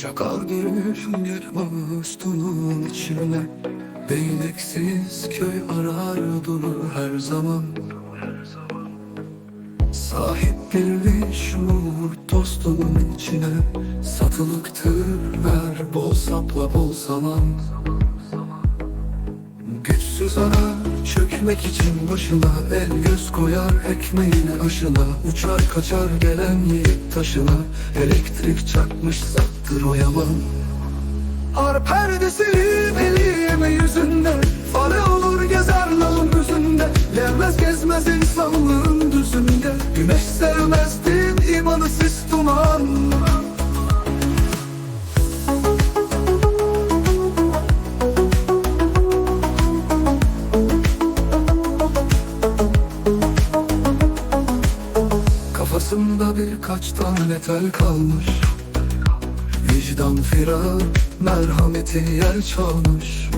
Çakal gelir üstünün içine. Değneksiz köy arar durur her zaman. Sahip bilmiş nur tostunun içine. Satılıktır ver bol sapla bol zaman Güçsüz arar çökmek için başına El göz koyar ekmeğine aşına. Uçar kaçar gelen yiğit taşına. Elektrik çakmış sattır o yalan Ar perdesi elime yüzünde Fare olur gezer nalın yüzünde Gelmez gezmez insanlığın düzünde. Güneş sevmez din imanı sis duman Kafasında birkaç tane tel kalmış Vicdan firar, merhameti yer çalmış.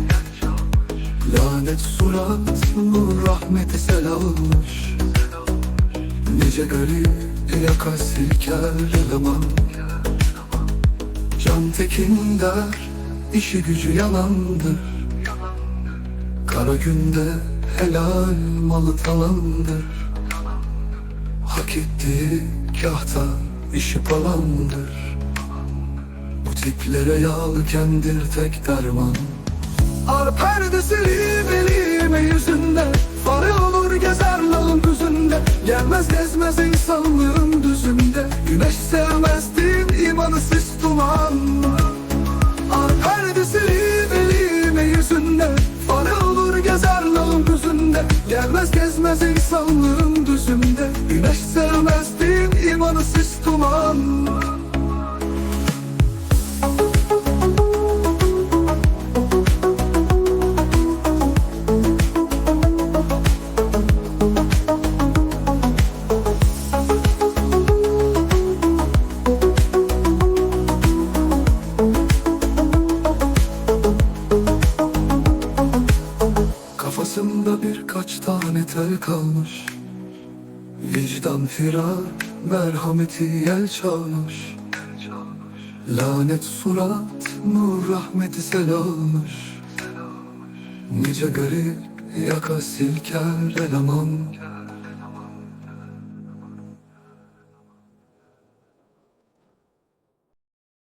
Lanet surat, nur rahmeti sel almış Nice garip yaka silker eleman. Can tekin der, işi gücü yalandır. Kara günde helal malı talandır. Hak ettiği kahta işi palandır Bu tiplere yağlı kendir tek derman. Ar perdesi elime yüzünde Fare olur gezer nalın düzünde Gelmez gezmez insanlığın düzünde Güneş sevmez din imanı sis duman Ar perdesi elime yüzünde Fare olur gezer nalın düzünde Gelmez gezmez insanlığın düzünde Güneş sevmez din imanı sis duman Kafasında birkaç tane tel kalmış. Vicdan firar, merhameti yel çalmış. Lanet surat, nur rahmeti sel almış. Nice garip yaka silker eleman